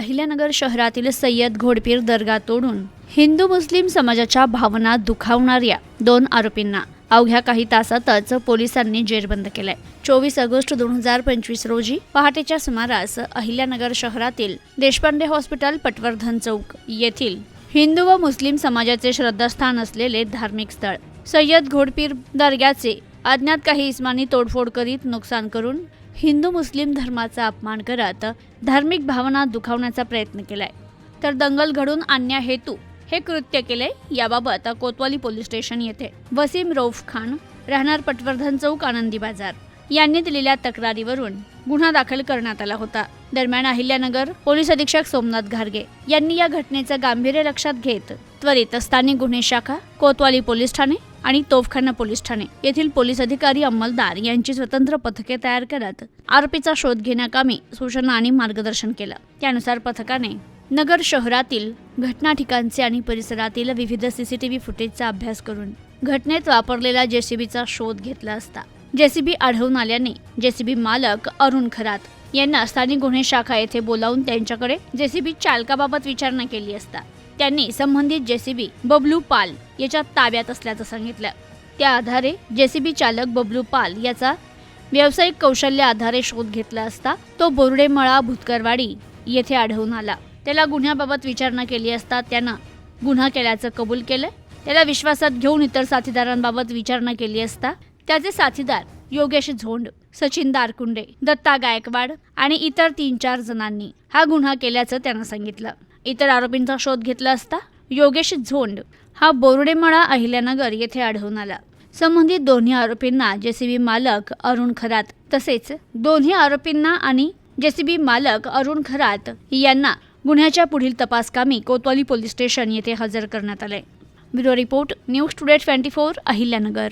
अहिल्यानगर शहरातील सय्यद घोडपीर दर्गा तोडून हिंदू मुस्लिम समाजाच्या भावना दुखावणाऱ्या दोन आरोपींना अवघ्या काही तासातच पोलिसांनी जेरबंद केलाय. चोवीस ऑगस्ट दोन हजार पंचवीस रोजी पहाटेच्या सुमारास अहिल्यानगर शहरातील देशपांडे हॉस्पिटल पटवर्धन चौक येथील हिंदू व मुस्लिम समाजाचे श्रद्धास्थान असलेले धार्मिक स्थळ. सय्यद घोडपीर दर्ग्याचे अज्ञात काही इस्मानी तोडफोड करीत नुकसान करून हिंदू मुस्लिम धर्माचा अपमान करत धार्मिक भावना दुखावण्याचा प्रयत्न केलाय. तर दंगल घडून आणण्या हेतू हे कृत्य केले याबाबत कोतवाली पोलीस स्टेशन येथे वसीम रौफ खान राहणार पटवर्धन चौक आनंदी बाजार यांनी दिलेल्या तक्रारीवरून गुन्हा दाखल करण्यात आला होता. दरम्यान अहिल्यानगर पोलीस अधीक्षक सोमनाथ घारगे यांनी या घटनेचं गांभीर्य लक्षात घेत त्वरित स्थानिक गुन्हे शाखा कोतवाली पोलीस ठाणे आणि तोफखाना पोलीस ठाणे. येथील पोलीस अधिकारी अंमलदार यांची स्वतंत्र पथके तयार करत आरोपीचा शोध घेण्याकामी सूचना आणि मार्गदर्शन केलं. त्यानुसार पथकाने नगर शहरातील घटना ठिकाणचे आणि परिसरातील विविध सीसीटीव्ही फुटेजचा अभ्यास करून घटनेत वापरलेला जेसीबीचा शोध घेतला असता. जेसीबी आढळून आल्याने जेसीबी मालक अरुण खरात यांना स्थानिक गुन्हे शाखा येथे बोलावून त्यांच्याकडे जेसीबी चालकाबाबत विचारणा केली असता. त्यांनी संबंधित जेसीबी बबलू पाल याच्या ताब्यात असल्याचं सांगितलं. त्या आधारे जेसीबी चालक बबलू पाल याचा व्यावसायिक कौशल्य आधारे शोध घेतला असता तो बोर्डेमळा भुतकरवाडी येथे आढळून आला. त्याला गुन्ह्याबाबत विचारणा केली असता त्यानं गुन्हा केल्याचं कबूल केलं. त्याला विश्वासात घेऊन इतर साथीदारांबाबत विचारणा केली असता त्याचे साथीदार योगेश झोंड सचिन दारकुंडे दत्ता गायकवाड आणि इतर तीन चार जणांनी हा गुन्हा केल्याचं त्यानं सांगितलं. इतर आरोपींचा शोध घेतला असता योगेश झोंड हा बोर्डेमळा अहिल्यानगर येथे आढळून आला. संबंधित दोन्ही आरोपींना जेसीबी मालक अरुण खरात तसेच दोन्ही आरोपींना आणि जेसीबी मालक अरुण खरात यांना गुन्ह्याच्या पुढील तपासकामी कोतवाली पोलीस स्टेशन येथे हजर करण्यात आले. Bureau report news today twenty four Ahilyanagar.